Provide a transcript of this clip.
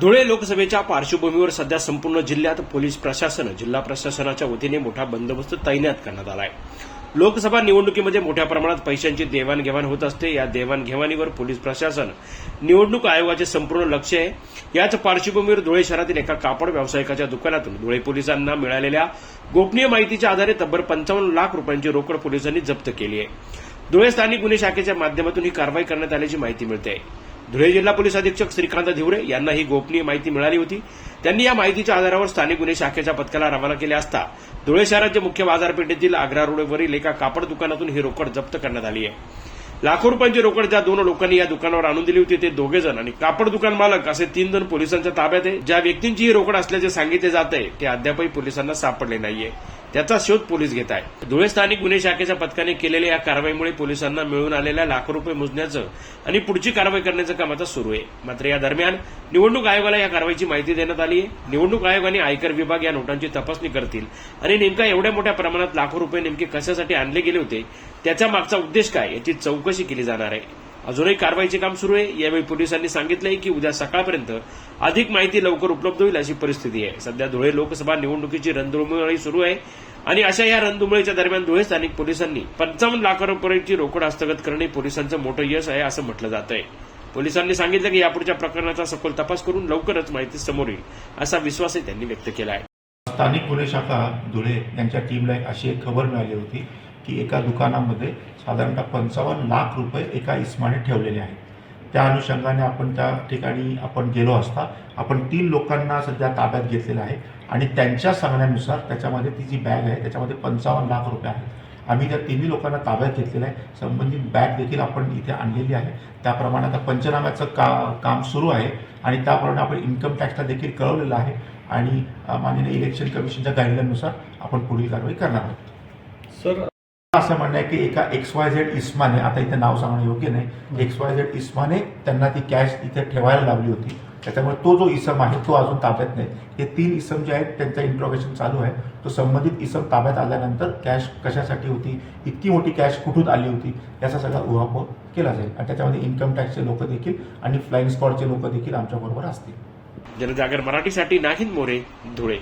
धुळे लोकसभेच्या पार्श्वभूमीवर सध्या संपूर्ण जिल्ह्यात पोलीस प्रशासन जिल्हा प्रशासनाच्या वतीने मोठा बंदोबस्त तैनात करण्यात आला आहे लोकसभा निवडणुकीमध्ये मोठ्या प्रमाणात पैशांची देवाणघेवाण होत असते. या देवाणघेवाणीवर पोलीस प्रशासन निवडणूक आयोगाचे संपूर्ण लक्ष आहे. याच पार्श्वभूमीवर धुळे शहरातील एका कापड व्यावसायिकाच्या दुकानातून धुळे पोलिसांना मिळालेल्या गोपनीय माहितीच्या आधारे तब्बल पंचावन्न लाख रुपयांची रोकड पोलिसांनी जप्त केली आहे. धुळे स्थानिक गुन्हे शाखेच्या माध्यमातून ही कारवाई करण्यात आल्याची माहिती मिळते. आहे धुळे जिल्हा पोलीस अधीक्षक श्रीकांत धिवरे यांना ही गोपनीय माहिती मिळाली होती. त्यांनी या माहितीच्या आधारावर स्थानिक गुन्हे शाखेच्या पथकाला रवाना केले असता धुळे शहराच्या मुख्य बाजारपेठेतील आग्रा रोडवरील एका कापड दुकानातून ही रोकड जप्त करण्यात आली आहे. लाखो रुपयांची रोकड ज्या दोन लोकांनी या दुकानावर आणून दिली होती ते दोघे जण आणि कापड दुकान मालक असे तीन जण पोलिसांच्या ताब्यात आहे. ज्या व्यक्तींची ही रोकड असल्याचे सांगितले जात आहे ते अद्यापही पोलिसांना सापडले नाहीये. त्याचा शोध पोलीस घेत आहे धुळे स्थानिक गुन्हे शाखेच्या पथकाने केलेल्या या कारवाईमुळे पोलिसांना मिळून आलेल्या लाखो रुपये मोजण्याचं आणि पुढची कारवाई करण्याचं काम आता सुरू आहे. मात्र या दरम्यान निवडणूक आयोगाला या कारवाईची माहिती देण्यात आली आहे. निवडणूक आयोगाने आयकर विभाग या नोटांची तपासणी करतील आणि नेमका एवढ्या मोठ्या प्रमाणात लाखो रुपये नेमके कशासाठी आणले गेले होते? त्याच्या मागचा उद्देश काय? याची चौकशी केली जाणार आहे. अजूनही कारवाईचे काम सुरू आहे. यावेळी पोलिसांनी सांगितलंय की उद्या सकाळपर्यंत अधिक माहिती लवकर उपलब्ध होईल अशी परिस्थिती आहे. सध्या धुळे लोकसभा निवडणुकीची रणधुमाळी सुरू आहे आणि अशा या रणधुमळीच्या दरम्यान धुळे स्थानिक पोलिसांनी पंचावन्न लाख रुपयांची रोकड हस्तगत करणे पोलिसांचं मोठं यश आहे असं म्हटलं जात आहे. पोलिसांनी सांगितलं की यापुढच्या प्रकरणाचा सखोल तपास करून लवकरच माहिती समोर येईल असा विश्वासही त्यांनी व्यक्त केला आहे. स्थानिक गुन्हे शाखा धुळे यांच्या टीमला अशी एक खबर मिळाली होती की एका दुकानामध्ये साधारणतः पंचावन्न लाख रुपये एका इस्माने ठेवलेले आहेत. त्या अनुषंगाने आपण त्या ठिकाणी आपण गेलो असता आपण तीन लोकांना सध्या ताब्यात घेतलेलं आहे आणि त्यांच्या सांगण्यानुसार त्याच्यामध्ये ती जी बॅग आहे त्याच्यामध्ये पंचावन्न लाख रुपये आहेत. आम्ही त्या तिन्ही लोकांना ताब्यात घेतलेलं आहे. संबंधित बॅग देखील आपण इथे आणलेली आहे. त्याप्रमाणे आता पंचनाम्याचं का काम सुरू आहे आणि त्याप्रमाणे आपण इन्कम टॅक्सला देखील कळवलेलं आहे आणि माननीय इलेक्शन कमिशनच्या गाईडलाईननुसार आपण पुढील कारवाई करणार आहोत. सर असं म्हणणं आहे की एका एक्स वाय झेड इस्माने आता इथे नाव सांगणं योग्य नाही एक्स वाय झेड इस्माने त्यांना ती कॅश इथे ठेवायला लावली होती. त्याच्यामुळे तो जो इसम आहे तो अजून ताब्यात नाही. हे तीन इसम जे आहेत त्यांचं इंट्रोगेशन चालू आहे. तो संबंधित इसम ताब्यात आल्यानंतर कॅश कशासाठी होती इतकी मोठी कॅश कुठून आली होती याचा सगळा उहापोह केला जाईल. आणि त्याच्यामध्ये इन्कम टॅक्सचे लोक देखील आणि फ्लाईंग स्क्वॉडचे लोक देखील आमच्याबरोबर असतील. जनजागर मराठीसाठी नाहिद मोरे धुळे.